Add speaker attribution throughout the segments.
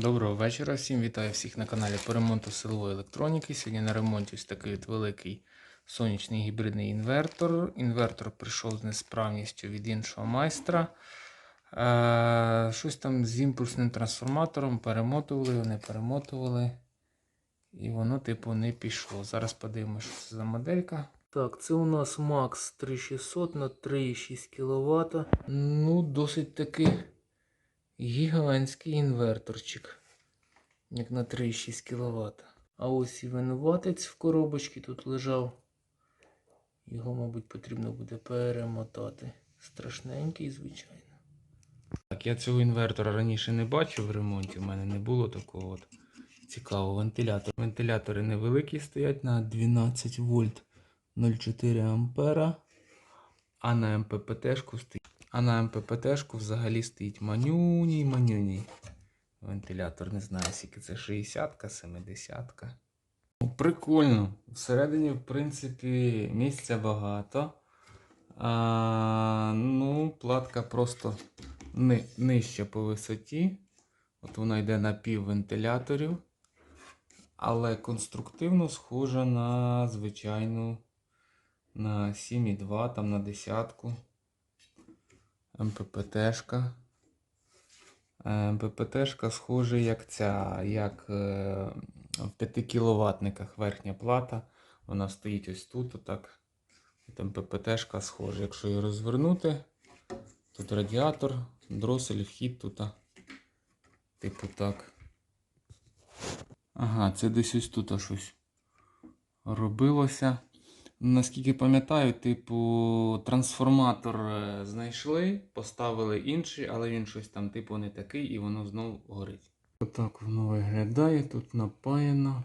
Speaker 1: Доброго вечора всім. Вітаю всіх на каналі по ремонту силової електроніки. Сьогодні на ремонті ось такий от великий сонячний гібридний інвертор. Інвертор прийшов з несправністю від іншого майстра. Е, щось там з імпульсним трансформатором перемотували, не перемотували. І воно, типу, не пішло. Зараз подивимося, що це за моделька. Так, це у нас Max 3600 на 3,6 кВт. Ну, досить таки гігантський інверторчик. Як на 3,6 кВт. А ось і винуватець в коробочці тут лежав. Його, мабуть, потрібно буде перемотати. Страшненький, звичайно. Так, я цього інвертора раніше не бачив в ремонті. У мене не було такого от цікавого вентилятора. Вентилятори невеликі стоять на 12 вольт 0,4 ампера. А на МППТ-шку стоїть. А на МППТ-шку взагалі стоїть манюній манюній. Вентилятор, не знаю, скільки це 60-ка, 70-ка. Ну, Прикольно. Всередині, в принципі, місця багато. А, ну, платка просто ни, нижча по висоті. От вона йде на пів вентиляторів. Але конструктивно схожа на звичайну на 7,2, там на десятку. МППТшка. Е, МППТшка схожа як ця, як е, в 5 кіловатниках верхня плата. Вона стоїть ось тут, отак. От МППТшка схожа. Якщо її розвернути, тут радіатор, дросель, вхід тут. Типу так. Ага, це десь ось тут щось робилося. Наскільки пам'ятаю, типу, трансформатор е, знайшли, поставили інший, але він щось там, типу, не такий, і воно знову горить. Отак воно виглядає, тут напаяно.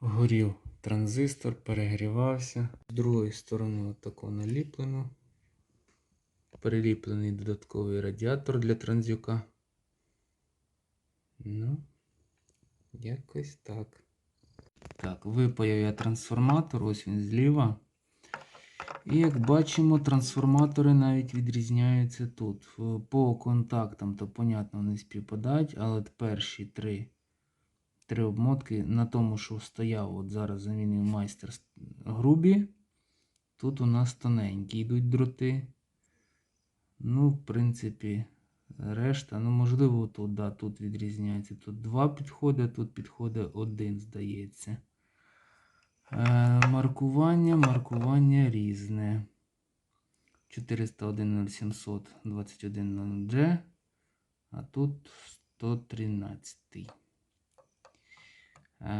Speaker 1: Горів транзистор, перегрівався. З другої сторони отако наліплено. Приліплений додатковий радіатор для транзюка. Ну, якось так. Так, випаяв я трансформатор, ось він зліва. І як бачимо, трансформатори навіть відрізняються тут. По контактам, то, понятно, вони співпадають, але перші три, три обмотки на тому, що стояв, от зараз замінив майстер грубі. Тут у нас тоненькі йдуть дроти. Ну, в принципі, решта, ну, можливо, тут, да, тут відрізняється. Тут два підходи, тут підходить один, здається. Е, маркування, маркування різне. 401 0700 21 G, а тут 113. Е,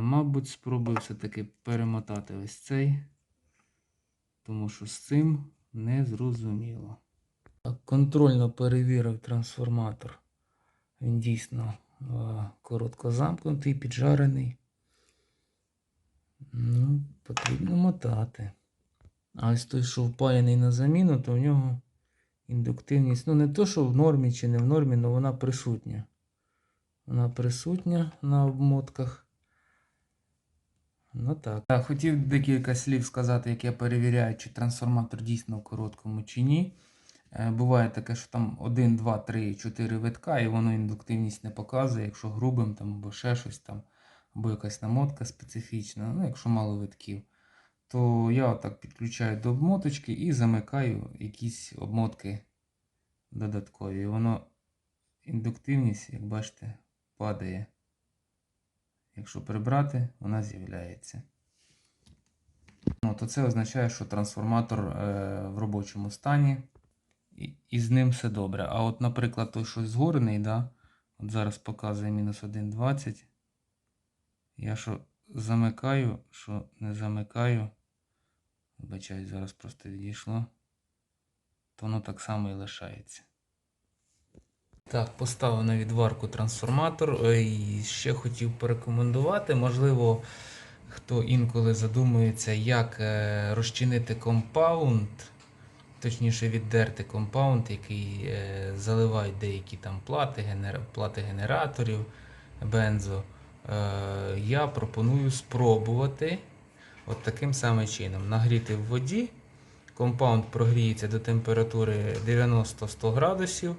Speaker 1: мабуть, спробую все-таки перемотати ось цей, тому що з цим не зрозуміло. Контрольно перевірив трансформатор. Він дійсно е, коротко замкнутий, піджарений. Ну, потрібно мотати. А ось той, що впаяний на заміну, то в нього індуктивність, ну не то, що в нормі чи не в нормі, але вона присутня. Вона присутня на обмотках. Ну так. Я хотів декілька слів сказати, як я перевіряю, чи трансформатор дійсно в короткому чи ні. Е, Буває таке, що там 1, 2, 3, 4 витка, і воно індуктивність не показує, якщо грубим там, або ще щось там, або якась намотка специфічна, ну, якщо мало витків, то я отак підключаю до обмоточки і замикаю якісь обмотки додаткові. Воно індуктивність, як бачите, падає. Якщо прибрати, вона з'являється. Ну, то це означає, що трансформатор е, в робочому стані і, і з ним все добре. А от, наприклад, той, що згорений, да, от зараз показує мінус 1,20. Я що замикаю, що не замикаю. Вибачаю, зараз просто відійшло. То воно так само і лишається. Так, поставив на відварку трансформатор. Е, І ще хотів порекомендувати. Можливо, хто інколи задумується, як е, розчинити компаунд, точніше віддерти компаунд, який е, заливають деякі там плати, генера... плати генераторів, бензо. Е, Я пропоную спробувати от таким самим чином. Нагріти в воді. Компаунд прогріється до температури 90-100 градусів.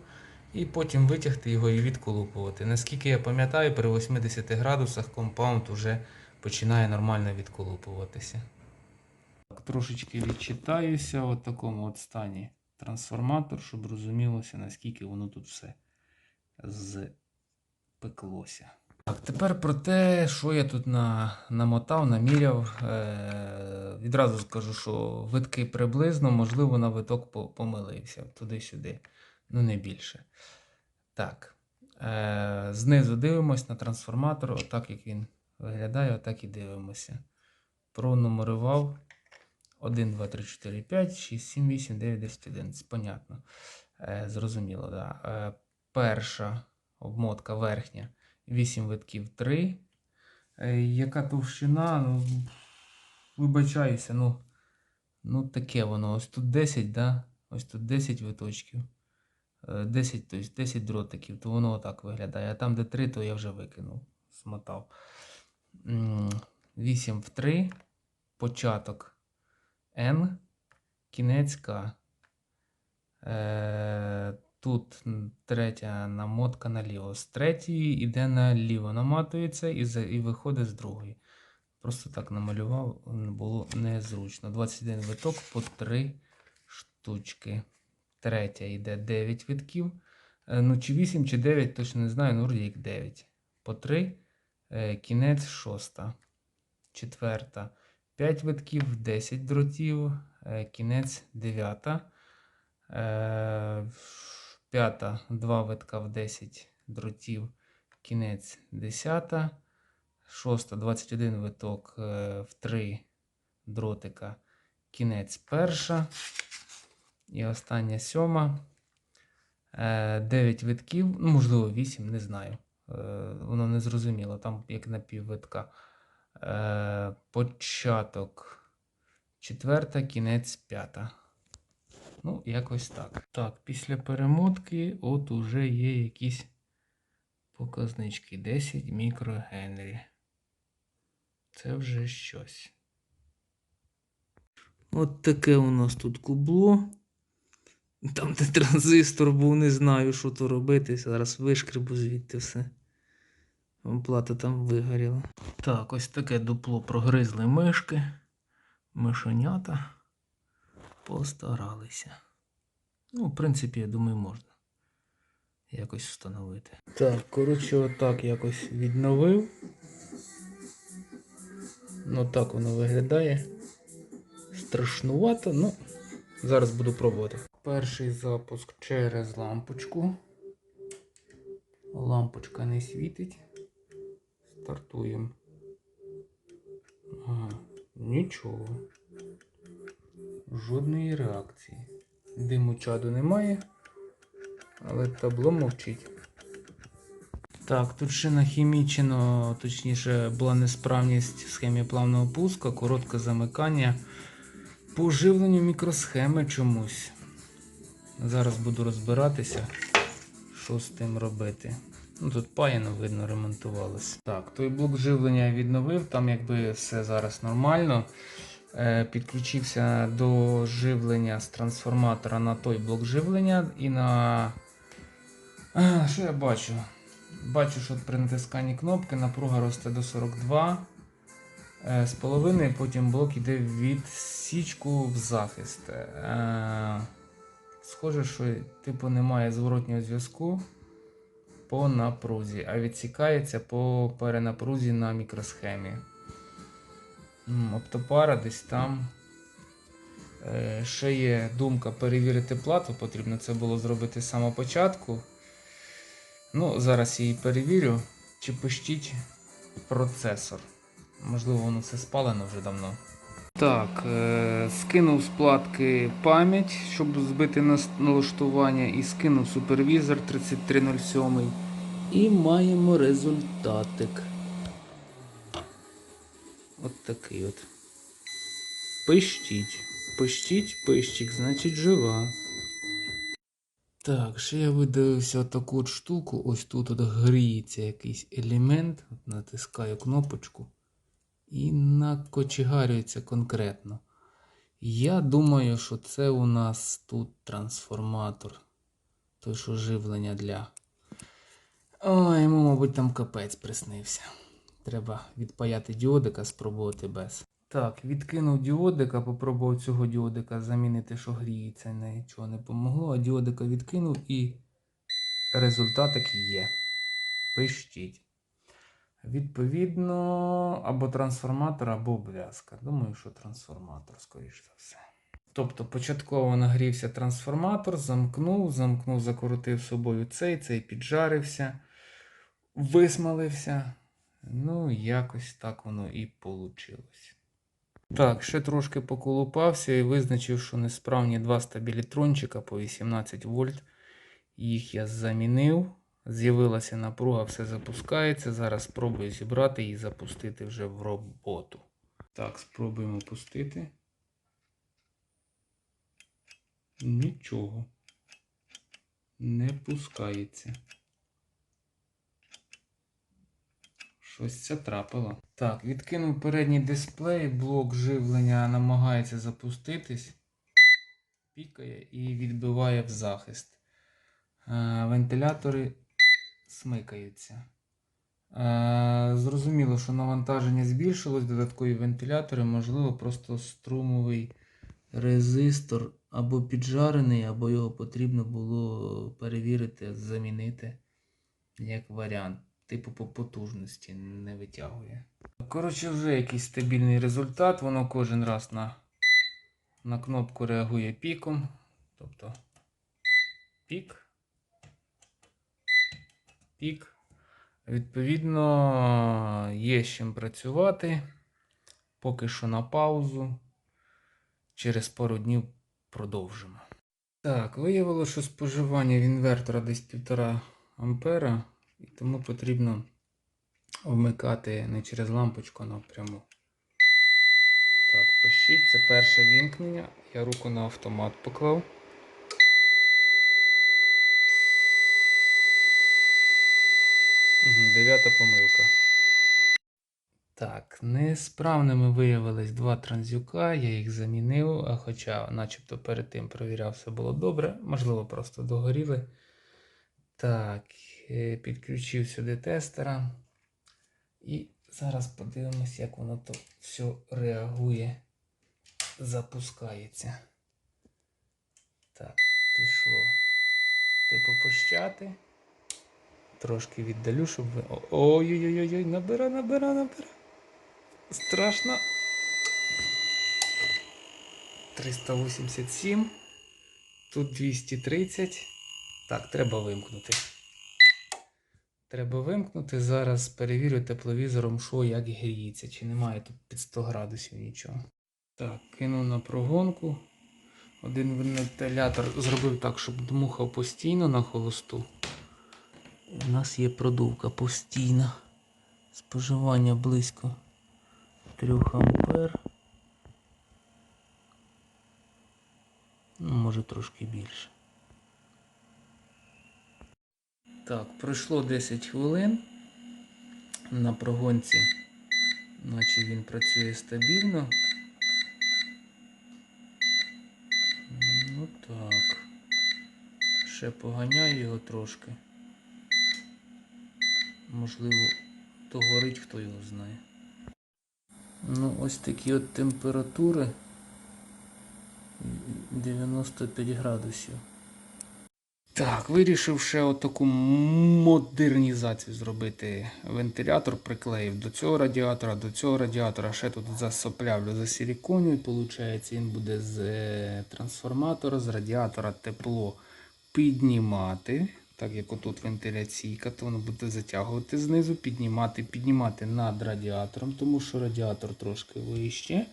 Speaker 1: І потім витягти його і відколупувати. Наскільки я пам'ятаю, при 80 градусах компаунд уже починає нормально відколупуватися. Так, трошечки відчитаюся в такому от стані трансформатор, щоб розумілося, наскільки воно тут все спеклося. Так, тепер про те, що я тут на, намотав, наміряв. Е, відразу скажу, що витки приблизно, можливо, на виток помилився туди-сюди. Ну, не більше. Так. Е, знизу дивимось на трансформатор, отак як він виглядає, отак і дивимося. Пронумерував 1, 2, 3, 4, 5, 6, 7, 8, 9, 10, 11. Понятно. Е, зрозуміло, да. Е, перша обмотка верхня. 8 витків 3. Е, яка товщина? Ну, вибачаюся, ну, ну таке воно. Ось тут 10, да? Ось тут 10 виточків. Е, 10, тобто 10 дротиків, то воно отак виглядає. А там, де 3, то я вже викинув, смотав. 8 в 3, початок N, кінець К. Тут третя намотка наліво. З третьої йде наліво, наматується і за, і виходить з другої. Просто так намалював, було незручно. 21 виток по 3 штучки. Третя йде 9 витків. Е, ну, чи 8, чи 9, точно не знаю. Ну, рік 9. По 3. Е, кінець 6. Четверта. 5 витків, 10 дротів, е, кінець 9. П'ята. 2 витка в 10 дротів. Кінець десята. Шоста. 21 виток е, в 3 дротика. Кінець перша. І остання сьома. 9 витків, ну, можливо, 8, не знаю. Е, Воно не зрозуміло, там як на піввитка. Е, Початок четверта, кінець п'ята. Ну, якось так. Так, після перемотки от уже є якісь показнички. 10 мікрогенрі. Це вже щось. От таке у нас тут кубло. Там, де транзистор був, не знаю, що то робити. Зараз вишкребу звідти все. Плата там вигоріла. Так, ось таке дупло прогризли мишки. Мишенята постаралися. Ну, в принципі, я думаю, можна якось встановити. Так, коротше, отак якось відновив. Ну так воно виглядає. Страшнувато, ну, зараз буду пробувати. Перший запуск через лампочку. Лампочка не світить. Стартуємо. Ага, нічого. Жодної реакції. Диму чаду немає, але табло мовчить. Так, тут ще нахімічено, точніше, була несправність в схемі плавного пуска, коротке замикання по живленню мікросхеми чомусь. Зараз буду розбиратися, що з тим робити. Ну, тут паяно, видно, ремонтувалось. Так, той блок живлення я відновив, там якби все зараз нормально. Е, підключився до живлення з трансформатора на той блок живлення і на. Що я бачу? Бачу, що при натисканні кнопки напруга росте до 42 е, з половиною, потім блок йде в відсічку в захист. Е, схоже, що типу немає зворотнього зв'язку по напрузі, а відсікається по перенапрузі на мікросхемі. Оптопара десь там. Е, Ще є думка перевірити плату, потрібно це було зробити з самого початку. Ну, зараз її перевірю. Чи пищить процесор. Можливо, воно все спалено вже давно. Так, е, скинув з платки пам'ять, щоб збити налаштування, і скинув супервізор 3307. І маємо результатик. От такий от. Пищить. Пищить, пищик, значить жива. Так, ще я видивився таку от штуку. Ось тут от гріється якийсь елемент. Натискаю кнопочку. І накочегарюється конкретно. Я думаю, що це у нас тут трансформатор. Той, що живлення для. Ой, йому, мабуть, там капець приснився. Треба відпаяти діодика, спробувати без. Так, відкинув діодика, попробував цього діодика замінити, що гріється, нічого не помогло, а діодика відкинув і результатик є. Пищить. Відповідно, або трансформатор, або обв'язка. Думаю, що трансформатор, скоріш за все. Тобто початково нагрівся трансформатор, замкнув, замкнув, закрутив собою цей, цей піджарився, висмалився. Ну, якось так воно і вийшло. Так, ще трошки поколупався і визначив, що несправні два стабілітрончика по 18 вольт. Їх я замінив. З'явилася напруга, все запускається. Зараз спробую зібрати і запустити вже в роботу. Так, спробуємо пустити. Нічого. Не пускається. Щось це трапило. Так, відкинув передній дисплей, блок живлення намагається запуститись, пікає і відбиває в захист. Е, Вентилятори смикаються. Е, Зрозуміло, що навантаження збільшилось, додаткові вентилятори, можливо, просто струмовий резистор або піджарений, або його потрібно було перевірити, замінити як варіант. Типу по потужності не витягує. Коротше, вже якийсь стабільний результат. Воно кожен раз на, на кнопку реагує піком. Тобто пік. Пік. Відповідно, є з чим працювати. Поки що на паузу. Через пару днів продовжимо. Так, виявилося, що споживання в інвертора десь 1,5 ампера. І тому потрібно вмикати не через лампочку, а напряму. Так, пишіть, це перше вімкнення. Я руку на автомат поклав. Дев'ята помилка. Так, несправними виявились два транзюка, я їх замінив, хоча начебто перед тим провіряв, все було добре, можливо, просто догоріли. Так, е, підключив сюди тестера. І зараз подивимось, як воно то все реагує, запускається. Так, пішло. Типу пощати. Трошки віддалю, щоб ви. Ой-ой-ой, набира, набира, набира. Страшно. 387. Тут 230. Так, треба вимкнути. Треба вимкнути. Зараз перевірю тепловізором, що як гріється, чи немає тут під 100 градусів нічого. Так, кинув на прогонку. Один вентилятор зробив так, щоб дмухав постійно на холосту. У нас є продувка постійна. Споживання близько 3 ампер. Ну, може трошки більше. Так, пройшло 10 хвилин. На прогонці, наче він працює стабільно. Ну так. Ще поганяю його трошки. Можливо, то горить, хто його знає. Ну, ось такі от температури 95 градусів. Так, вирішив ще отаку модернізацію зробити. Вентилятор приклеїв до цього радіатора, до цього радіатора. Ще тут засоплявлю за силіконію. Получається, він буде з е, трансформатора, з радіатора тепло піднімати. Так як отут вентиляційка, то воно буде затягувати знизу, піднімати, піднімати над радіатором, тому що радіатор трошки вище.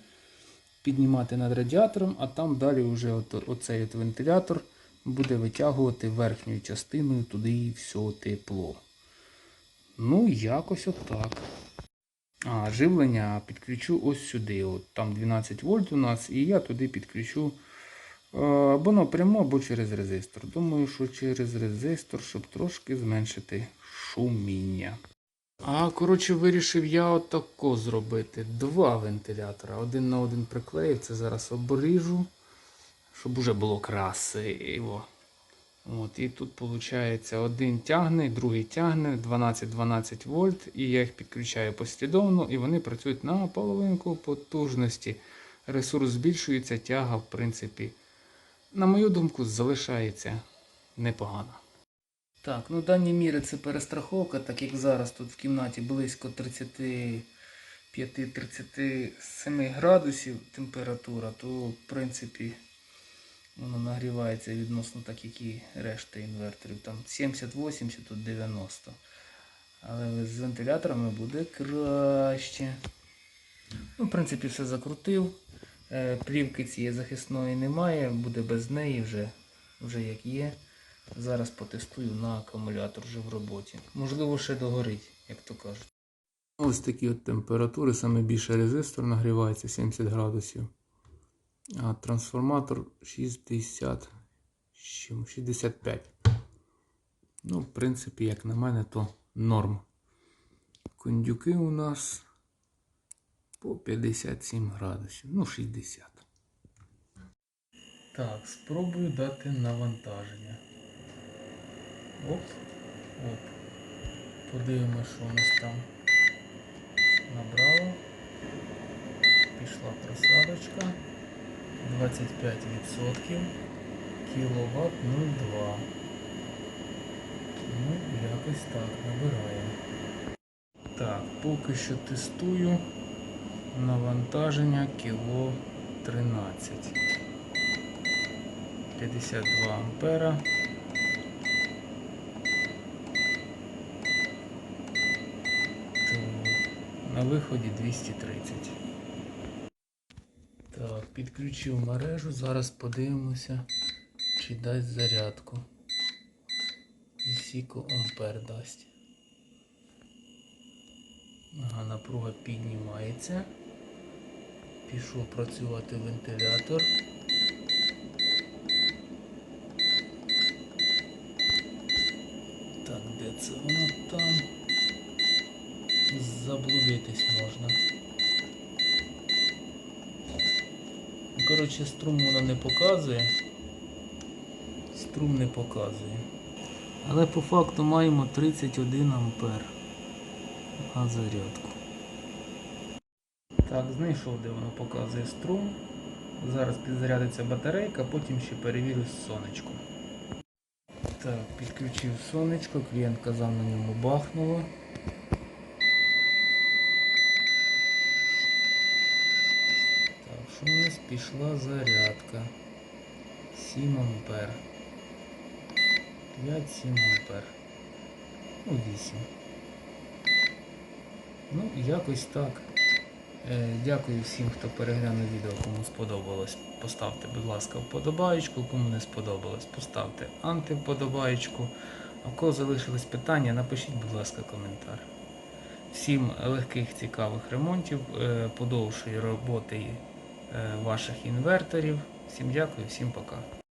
Speaker 1: Піднімати над радіатором, а там далі вже от, оцей от вентилятор буде витягувати верхньою частиною туди все тепло. Ну, якось отак. А живлення підключу ось сюди. От Там 12 вольт у нас, і я туди підключу е, або напряму, або через резистор. Думаю, що через резистор, щоб трошки зменшити шуміння. А, коротше, вирішив я отако зробити. Два вентилятора. Один на один приклеїв. Це зараз обріжу, щоб уже було красиво. От, і тут виходить один тягне, другий тягне 12-12 вольт, і я їх підключаю послідовно, і вони працюють на половинку потужності. Ресурс збільшується, тяга, в принципі, на мою думку, залишається непогано. Так, ну дані міри це перестраховка, так як зараз тут в кімнаті близько 35-37 градусів температура, то в принципі воно нагрівається відносно так, як і решта інверторів. Там 70-80, тут 90. Але з вентиляторами буде краще. Ну, в принципі, все закрутив. Е, Плівки цієї захисної немає, буде без неї вже, вже як є. Зараз потестую на акумулятор вже в роботі. Можливо, ще догорить, як то кажуть. Ось такі от температури, саме більше резистор нагрівається 70 градусів. А трансформатор 60 65. Ну, в принципі, як на мене, то норм. Кондюки у нас по 57 градусів. Ну, 60. Так, спробую дати навантаження. Оп, оп. Подивимося, що у нас там набрало. Пішла просадочка. 25% кіловат 0,2. Ну, якось так набирає. Так, поки що тестую навантаження кіло 13. 52 ампера. Так, на виході 230. Підключив мережу, зараз подивимося, чи дасть зарядку. І скільки ампер дасть. Ага, напруга піднімається. Пішов працювати вентилятор. Так, де це воно там? Заблудитись можна. Ну, Коротше, струм вона не показує. Струм не показує. Але по факту маємо 31 ампер на зарядку. Так, знайшов, де воно показує струм. Зараз підзарядиться батарейка, потім ще перевірю сонечко. Так, підключив сонечко, клієнт казав на ньому бахнуло. У нас пішла зарядка? 7 ампер. 5-7 ампер. Ну, 8. Ну, якось так. Е, Дякую всім, хто переглянув відео, кому сподобалось. Поставте, будь ласка, вподобаєчку, кому не сподобалось, поставте антивподобаєчку. А в кого залишились питання, напишіть, будь ласка, коментар. Всім легких, цікавих ремонтів, е, подовшої роботи ваших інверторів. Всім дякую, всім пока.